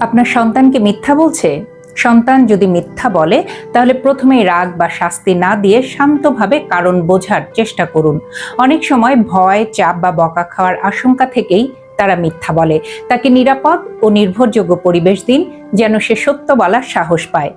আপনার সন্তানকে মিথ্যা বলছে? সন্তান যদি মিথ্যা বলে, তাহলে প্রথমেই রাগ বা শাস্তি না দিয়ে শান্তভাবে কারণ বোঝার চেষ্টা করুন। অনেক সময় ভয়, চাপ বা বকা খাওয়ার আশঙ্কা থেকেই তারা মিথ্যা বলে। তাকে নিরাপদ ও নির্ভরযোগ্য পরিবেশ দিন, যেন সে সত্য বলার সাহস পায়।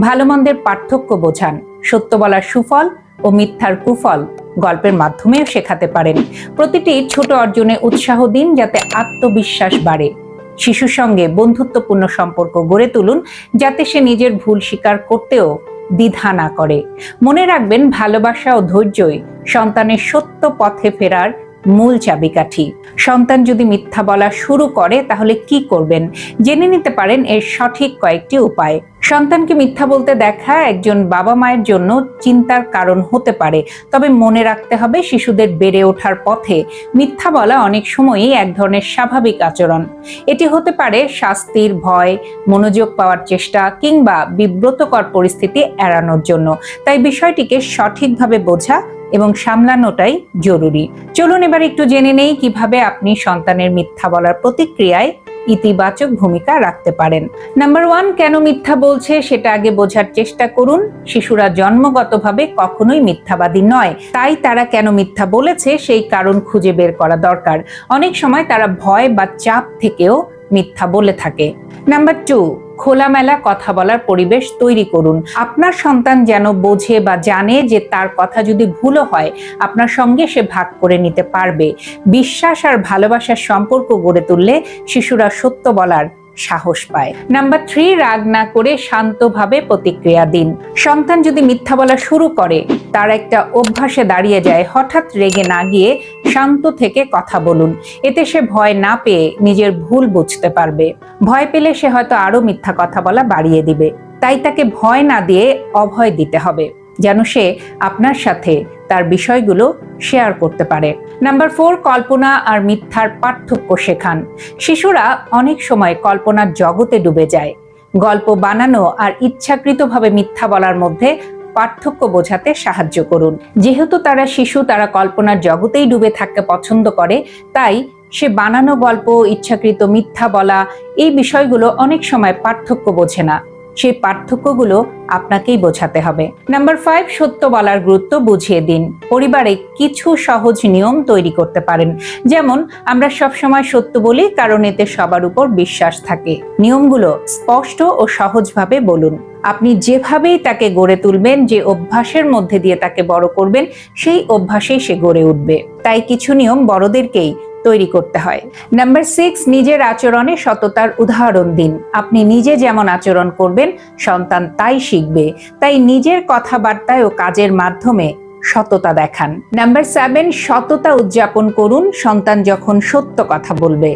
ভালো মন্দের পার্থক্য বোঝান। সত্য বলার সুফল ও মিথ্যার কুফল গল্পের মাধ্যমেও শেখাতে পারেন। প্রতিটি ছোট অর্জনে উৎসাহ দিন যাতে আত্মবিশ্বাস বাড়ে। শিশুর সঙ্গে বন্ধুত্বপূর্ণ সম্পর্ক গড়ে তুলুন যাতে সে নিজের ভুল স্বীকার করতেও দ্বিধা না করে। মনে রাখবেন, ভালোবাসা ও ধৈর্যই সন্তানের সত্য পথে ফেরার মূল চাবিকাঠি। সন্তান যদি মিথ্যা বলা শুরু করে, তাহলে কি করবেন? জেনে নিতে পারেন এর সঠিক কয়েকটি উপায়। সন্তানকে মিথ্যা বলতে দেখা একজন বাবা মায়ের জন্য চিন্তার কারণ হতে পারে। তবে মনে রাখতে হবে, শিশুদের বেড়ে ওঠার পথে মিথ্যা বলা অনেক সময়ই এক ধরনের স্বাভাবিক আচরণ। এটি হতে পারে শাস্তির ভয়, মনোযোগ পাওয়ার চেষ্টা কিংবা বিব্রতকর পরিস্থিতি এড়ানোর জন্য। তাই বিষয়টিকে সঠিকভাবে বোঝা এবং সামলানোটাই জরুরি। চলুন এবার একটু জেনে নেই কীভাবে আপনি সন্তানের মিথ্যা বলার প্রতিক্রিয়ায় ইতিবাচক ভূমিকা রাখতে পারেন। নাম্বার ওয়ান কেন মিথ্যা বলছে সেটা আগে বোঝার চেষ্টা করুন। শিশুরা জন্মগতভাবে কখনোই মিথ্যাবাদী নয়। তাই তারা কেন মিথ্যা বলেছে সেই কারণ খুঁজে বের করা দরকার। অনেক সময় তারা ভয় বা চাপ থেকেও মিথ্যা বলে থাকে। নাম্বার টু খোলামেলা কথা বলার পরিবেশ তৈরি করুন। আপনার সন্তান যেন বোঝে বা জানে যে তার কথা যদি ভুলও হয়, আপনার সঙ্গে সে ভাগ করে নিতে পারবে। বিশ্বাস আর ভালোবাসার সম্পর্ক গড়ে তুললে শিশুরা সত্য বলার সাহস পায়। নাম্বার থ্রি রাগ না করে শান্তভাবে প্রতিক্রিয়া দিন। সন্তান যদি মিথ্যা বলা শুরু করে, তার একটা অভ্যাসে দাঁড়িয়ে যায়, হঠাৎ রেগে না গিয়ে শান্ত থেকে কথা বলুন। এতে সে ভয় না পেয়ে নিজের ভুল বুঝতে পারবে। ভয় পেলে সে হয়তো আরও মিথ্যা কথা বলা বাড়িয়ে দিবে। তাই তাকে ভয় না দিয়ে অভয় দিতে হবে। যেন সে আপনার সাথে তার বিষয়গুলো শেয়ার করতে পারে। নাম্বার ফোর কল্পনা আর মিথ্যার পার্থক্য শেখান। শিশুরা অনেক সময় কল্পনার জগতে ডুবে যায়। গল্প বানানো আর ইচ্ছাকৃতভাবে মিথ্যা বলার মধ্যে পার্থক্য বোঝাতে সাহায্য করুন। যেহেতু তারা শিশু, তারা কল্পনার জগতেই ডুবে থাকতে পছন্দ করে, তাই সে বানানো গল্প, ইচ্ছাকৃত মিথ্যা বলা, এই বিষয়গুলো অনেক সময় পার্থক্য বোঝে না। সেই পার্থক্যগুলো আপনাকেই বোঝাতে হবে। নাম্বার ফাইভ সত্য বলার গুরুত্ব বুঝিয়ে দিন। পরিবারে কিছু সহজ নিয়ম তৈরি করতে পারেন। যেমন, আমরা সবসময় সত্য বলি কারণ এতে সবার উপর বিশ্বাস থাকে। নিয়মগুলো স্পষ্ট ও সহজভাবে বলুন। আপনি যেভাবেই তাকে গড়ে তুলবেন, যে অভ্যাসের মধ্যে দিয়ে তাকে বড় করবেন, সেই অভ্যাসেই সে গড়ে উঠবে। তাই কিছু নিয়ম বড়দেরকেই তৈরি করতে হয়। নাম্বার সিক্স নিজের আচরণে সততার উদাহরণ দিন। আপনি নিজে যেমন আচরণ করবেন, সন্তান তাই শিখবে। তাই নিজের কথাবার্তায় ও কাজের মাধ্যমে সততা দেখান। নাম্বার সেভেন সততা উদযাপন করুন, সন্তান যখন সত্য কথা বলবে।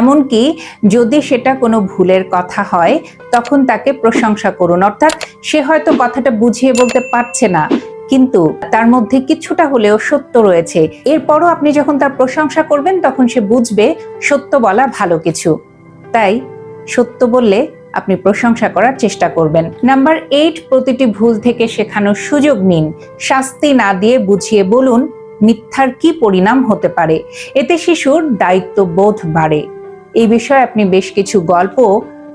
এমনকি যদি সেটা কোনো ভুলের কথা হয়, তখন তাকে প্রশংসা করুন। অর্থাৎ সে হয়তো কথাটা বুঝিয়ে বলতে পারছে না। কিন্তু তার মধ্যে কিছুটা হলেও সত্য রয়েছে। এরপরও আপনি যখন তার প্রশংসা করবেন, তখন সে বুঝবে সত্য বলা ভালো কিছু। তাই সত্য বললে আপনি প্রশংসা করার চেষ্টা করবেন। নাম্বার এইট, প্রতিটি ভুল থেকে শেখানোর সুযোগ নিন। শাস্তি না দিয়ে বুঝিয়ে বলুন মিথ্যার কি পরিণাম হতে পারে। এতে শিশুর দায়িত্ববোধ বাড়ে। এই বিষয়ে আপনি বেশ কিছু গল্প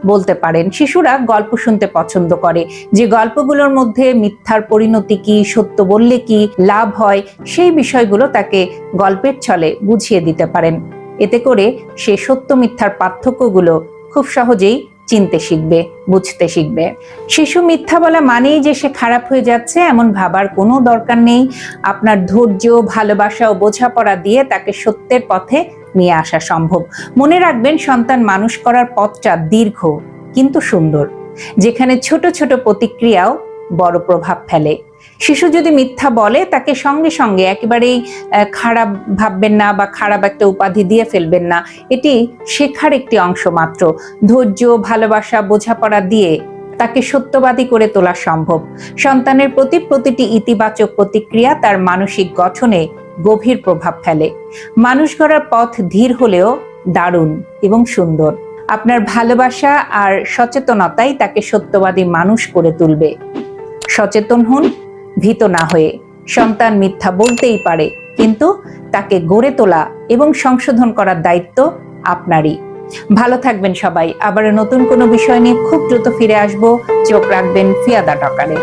বলতে পারেন। শিশুরা গল্প শুনতে পছন্দ করে। যে গল্পগুলোর মধ্যে মিথ্যার পরিণতি কি, সত্য বললে কি লাভ হয়, সেই বিষয়গুলো তাকে গল্পের ছলে বুঝিয়ে দিতে পারেন। এতে করে সে সত্য মিথ্যার পার্থক্যগুলো খুব সহজেই চিনতে শিখবে, বুঝতে শিখবে। শিশু মিথ্যা বলা মানেই যে সে খারাপ হয়ে যাচ্ছে, এমন ভাবার কোনো দরকার নেই। আপনার ধৈর্য, ভালোবাসা ও বোঝাপড়া দিয়ে তাকে সত্যের পথে নিয়ে আসা সম্ভব। মনে রাখবেন, সন্তান মানুষ করার পথটা দীর্ঘ, কিন্তু সুন্দর। যেখানে ছোট ছোট প্রতিক্রিয়াও বড় প্রভাব ফেলে। শিশু যদি মিথ্যা বলে, তাকে সঙ্গে সঙ্গে একেবারেই খারাপ ভাববেন না বা খারাপ একটা উপাধি দিয়ে ফেলবেন না। এটি শেখার একটি অংশ মাত্র। ধৈর্য, ভালোবাসা, বোঝাপড়া দিয়ে তাকে সত্যবাদী করে তোলা সম্ভব। সন্তানের প্রতি প্রতিটি ইতিবাচক প্রতিক্রিয়া তার মানসিক গঠনে গভীর প্রভাব ফেলে। মানুষ গড়ার পথ ধীর হলেও দারুণ এবং সুন্দর। আপনার ভালোবাসা আর সচেতনতাই তাকে সত্যবাদী মানুষ করে তুলবে। সচেতন হন ভীত না হয়ে। সন্তান মিথ্যা বলতেই পারে, কিন্তু তাকে গড়ে তোলা এবং সংশোধন করার দায়িত্ব আপনারই। ভালো থাকবেন সবাই। আবার নতুন কোনো বিষয় নিয়ে খুব দ্রুত ফিরে আসব। চোখ রাখবেন ফিয়াদা টকারে